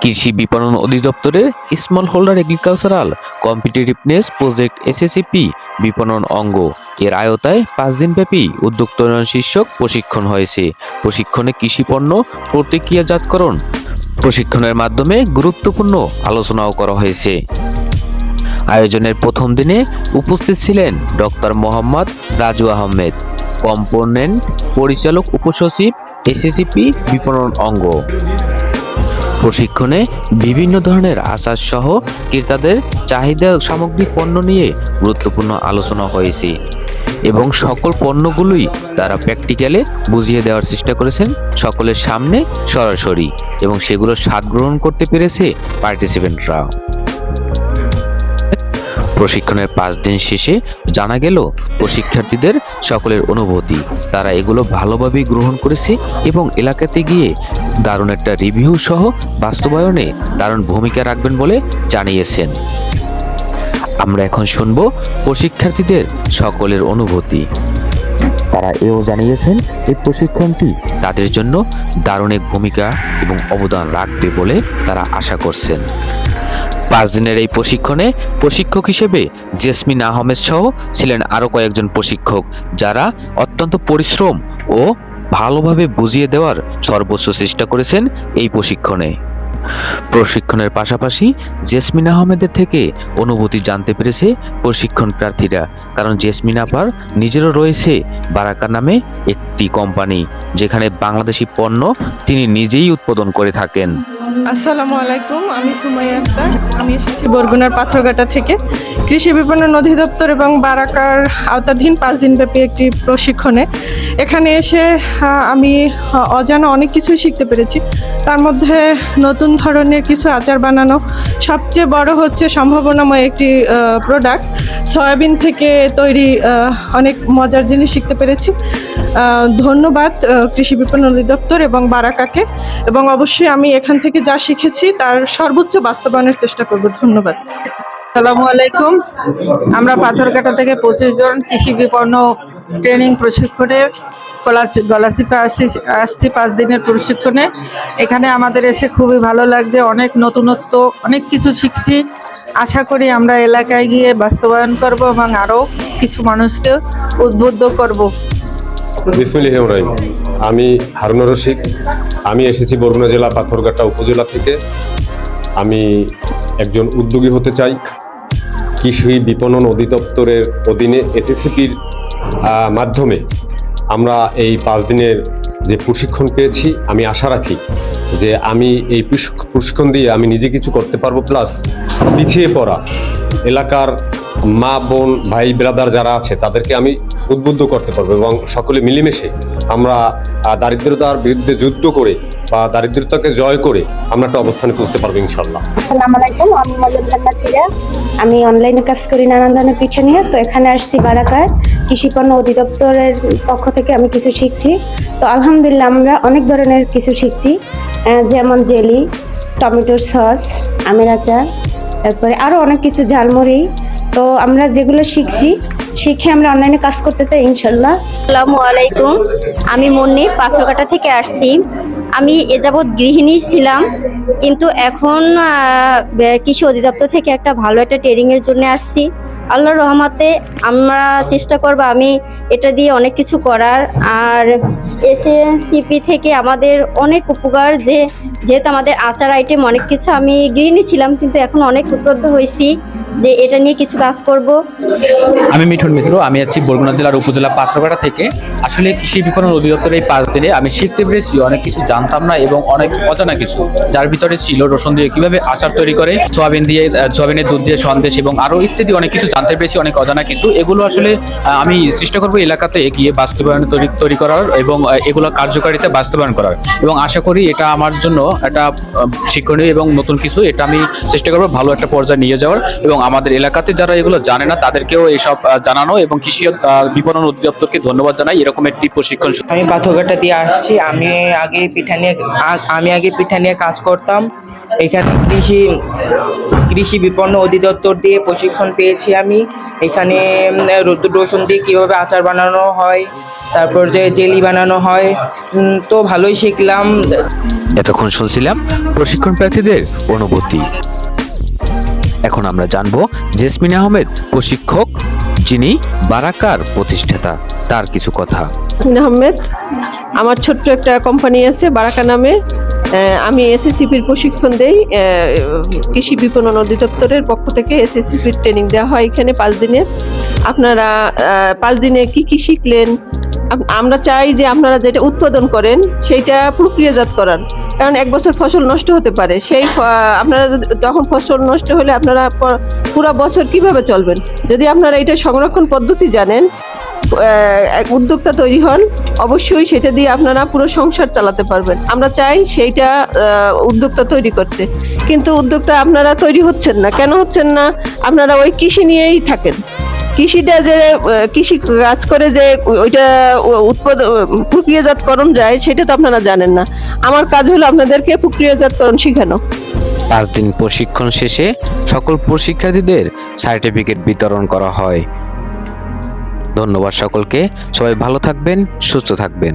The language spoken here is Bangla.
কৃষি বিপণন অধিদপ্তরের smallholder agricultural competitiveness project SSCP বিপণন অঙ্গ। এর আয়তায় পাঁচ দিনব্যাপী উদ্যোক্তরণ শীর্ষক প্রশিক্ষণ হয়েছে। প্রশিক্ষণে কৃষি পণ্য, প্রতিক্রিয়াজাতকরণ, প্রশিক্ষণের মাধ্যমে গুরুত্বপূর্ণ আলোচনাও করা হয়েছে। আয়োজনের প্রথম দিনে উপস্থিত ছিলেন ডক্টর মোহাম্মদ রাজু আহমেদ, কম্পোনেন্ট পরিচালক উপসচিব এসএসসিপি বিপণন অঙ্গ। প্রশিক্ষণে বিভিন্ন ধরনের আচার সহ ক্রেতাদের চাহিদা সামগ্রিক পণ্য নিয়ে গুরুত্বপূর্ণ আলোচনা হয়েছে এবং সকল পণ্যগুলোই তারা প্র্যাকটিক্যালে বুঝিয়ে দেওয়ার চেষ্টা করেছেন সকলের সামনে সরাসরি এবং সেগুলো স্বাদ গ্রহণ করতে পেরেছে পার্টিসিপেন্টরা। প্রশিক্ষণের পাঁচ দিন শেষে জানা গেল, প্রশিক্ষার্থীদের সকলের অনুভূতি। তারা এগুলো ভালোভাবেই গ্রহণ করেছে এবং এলাকাতে গিয়ে দারুণ একটা রিভিউ সহ বাস্তবায়নে দারুণ ভূমিকা রাখবেন বলে জানিয়েছেন। আমরা এখন শুনব প্রশিক্ষার্থীদের সকলের অনুভূতি। তারা এও জানিয়েছেন, এই প্রশিক্ষণটি তাদের জন্য দারুণ এক ভূমিকা এবং অবদান রাখবে বলে তারা আশা করছেন। পাঁচ দিনের এই প্রশিক্ষণে প্রশিক্ষক হিসেবে জেসমিন আহমেদ সহ ছিলেন আরও কয়েকজন প্রশিক্ষক, যারা অত্যন্ত পরিশ্রম ও ভালোভাবে বুঝিয়ে দেওয়ার সর্বোচ্চ চেষ্টা করেছেন এই প্রশিক্ষণে। প্রশিক্ষণের পাশাপাশি জেসমিন আহমেদের থেকে অনুভূতি জানতে পেরেছে প্রশিক্ষণ প্রার্থীরা, কারণ জেসমিন আপার নিজেরও রয়েছে বারাকা নামে একটি কোম্পানি, যেখানে বাংলাদেশি পণ্য তিনি নিজেই উৎপাদন করে থাকেন। আসসালামু আলাইকুম, আমি সুমাইয়া আক্তার। আমি এসেছি বরগুনার পাথরঘাটা থেকে। কৃষি বিপণন অধিদপ্তর এবং বারাকার আওতাধীন পাঁচ দিনব্যাপী একটি প্রশিক্ষণে। এখানে এসে আমি অজানা অনেক কিছুই শিখতে পেরেছি। তার মধ্যে নতুন ধরনের কিছু আচার বানানো। সবচেয়ে বড় হচ্ছে সম্ভাবনাময় একটি প্রোডাক্ট সয়াবিন থেকে তৈরি অনেক মজার জিনিস শিখতে পেরেছি। ধন্যবাদ কৃষি বিপণন অধিদপ্তর এবং বারাকাকে। এবং অবশ্যই আমি এখান থেকে যা শিখেছি তার সর্বোচ্চ বাস্তবায়নের চেষ্টা করব। ধন্যবাদ। আসসালামু আলাইকুম। আমরা পাথরঘাটা থেকে পঁচিশ জন কৃষি বিপন্ন ট্রেনিং প্রশিক্ষণে গলাচি গলাচিপে আসছি আসছি পাঁচ দিনের প্রশিক্ষণে। এখানে আমাদের এসে খুবই ভালো লাগছে। অনেক নতুনত্ব, অনেক কিছু শিখছি। আশা করি আমরা এলাকায় গিয়ে বাস্তবায়ন করব এবং আরও কিছু মানুষকে উদ্বুদ্ধ করব। আমি হারুন রশিদ। আমি এসেছি বরগুনা জেলা পাথরঘাটা উপজেলা থেকে। আমি একজন উদ্যোগী হতে চাই। কৃষি বিপণন অধিদপ্তরের অধীনে এসএসসিপির মাধ্যমে আমরা এই পাঁচ দিনের যে প্রশিক্ষণ পেয়েছি, আমি আশা রাখি যে আমি এই প্রশিক্ষণ দিয়ে আমি নিজে কিছু করতে পারব, প্লাস পিছিয়ে পড়া এলাকার মা, বোন, ভাই, ব্রাদার যারা আছে, তাদেরকে আমি উদ্বুদ্ধ করতে পারব এবং সকলে মিলেমিশে আমরা দারিদ্রতার বিরুদ্ধে যুদ্ধ করে বা দারিদ্রতাকে জয় করে আমরা একটা অবস্থানে পৌঁছতে পারব ইনশাল্লাহ আমি মজুমদার আমি অনলাইনে কাজ করি নানান ধরনের পিঠে নিয়ে, তো এখানে আসছি বারাকায় কৃষি পণ্য অধিদপ্তরের পক্ষ থেকে আমি কিছু শিখছি। তো আলহামদুলিল্লাহ আমরা অনেক ধরনের কিছু শিখছি যেমন জেলি টমেটোর সস, আমের আচার, তারপরে আরও অনেক কিছু ঝালমুড়ি। তো আমরা যেগুলো শিখছি শিখে আমরা অনলাইনে কাজ করতে চাই, ইনশাল্লাহ। আসসালামু আলাইকুম। আমি মুন্নি, পাথরঘাটা থেকে আসছি। আমি এ যাবৎ গৃহিণী ছিলাম, কিন্তু এখন কৃষি অধিদপ্তর থেকে একটা ভালো একটা ট্রেনিংয়ের জন্য আসছি। আল্লাহর রহমতে আমরা চেষ্টা করব আমি এটা দিয়ে অনেক কিছু করার। আর এসএসিপি থেকে আমাদের অনেক উপকার যে, যেহেতু আমাদের আচার আইটেম অনেক কিছু, আমি গৃহিণী ছিলাম, কিন্তু এখন অনেক উদ্বুদ্ধ হয়েছি। যে এটা নিয়ে কিছু কাজ করব? আমি মিঠুন মিত্র, আমি আছি বরগুনা জেলার উপজেলা পাথরঘাটা থেকে। আসলে কৃষি বিপণন অধিদপ্তরের এই পাঁচ দিনে আমি শিখতে পেরেছি অনেক কিছু জানতাম না এবং অনেক অজানা কিছু। যার ভিতরে ছিল রসুন দিয়ে কীভাবে আচার তৈরি করে, সোয়াবিন দিয়ে সোয়াবিনের দুধ দিয়ে সন্দেশ এবং আরও ইত্যাদি অনেক কিছু জানতে পেরেছি, অনেক অজানা কিছু। এগুলো আসলে আমি চেষ্টা করব এলাকাতে এগিয়ে বাস্তবায়ন তৈরি তৈরি করার এবং এগুলো কার্যকারিতা বাস্তবায়ন করার। এবং আশা করি এটা আমার জন্য একটা শিক্ষণীয় এবং নতুন কিছু, এটা আমি চেষ্টা করব ভালো একটা পর্যায়ে নিয়ে যাওয়ার এবং আমাদের এলাকাতে যারা এগুলো জানে না তাদেরকেও এইসব জানানো এবং কৃষি বিপণন অধিদপ্তরকে ধন্যবাদ জানাই। এরকম একটি প্রশিক্ষণ আমি পাথরঘাটা দিয়ে আসছি। আমি আগে পিঠা নিয়ে আমি আগে পিঠা নিয়ে কাজ করতাম। এখানে কৃষি কৃষি বিপণন অধিদপ্তর দিয়ে প্রশিক্ষণ পেয়েছি আমি। এখানে রসুন দিয়ে কীভাবে আচার বানানো হয় তারপর যে জেলি বানানো হয় তো ভালোই শিখলাম। এতক্ষণ শুনছিলাম প্রশিক্ষণ প্রার্থীদের অনুভূতি। এখন আমরা জানব জেসমিন আহমেদ, প্রশিক্ষক, যিনি বারাকার প্রতিষ্ঠাতা। তার কিছু কথা। আহমেদ, আমার ছোট্ট একটা কোম্পানি আছে, বারাকা নামে। আমি এসএসসিপির প্রশিক্ষণ দেই। কৃষি বিপণন অধিদপ্তরের পক্ষ থেকে এসএসসিপির ট্রেনিং দেওয়া হয় এখানে পাঁচ দিনে। আপনারা পাঁচ দিনে কি কি শিখলেন? আমরা চাই যে আপনারা যেটা উৎপাদন করেন, সেইটা প্রক্রিয়াজাত করার। কারণ এক বছর ফসল নষ্ট হতে পারে। সেই আপনারা তখন ফসল নষ্ট হলে আপনারা পুরো বছর কীভাবে চলবেন? যদি আপনারা এটা সংরক্ষণ পদ্ধতি জানেন এক উদ্যোক্তা তৈরি হন, অবশ্যই সেটা দিয়ে আপনারা পুরো সংসার চালাতে পারবেন। আমরা চাই সেইটা উদ্যোক্তা তৈরি করতে। কিন্তু উদ্যোক্তা আপনারা তৈরি হচ্ছেন না। কেন হচ্ছেন না? আপনারা ওই কৃষি নিয়েই থাকেন। কৃষিটা যে কৃষি কাজ করে যে ওইটা উৎপাদন প্রক্রিয়াজাতকরণ যায়, সেটা তো আপনারা জানেন না। আমার কাজ হলো আপনাদেরকে প্রক্রিয়াজাতকরণ শেখানো। পাঁচ দিন প্রশিক্ষণ শেষে সকল প্রশিক্ষার্থীদের সার্টিফিকেট বিতরণ করা হয়। ধন্যবাদ সকলকে। সবাই ভালো থাকবেন, সুস্থ থাকবেন।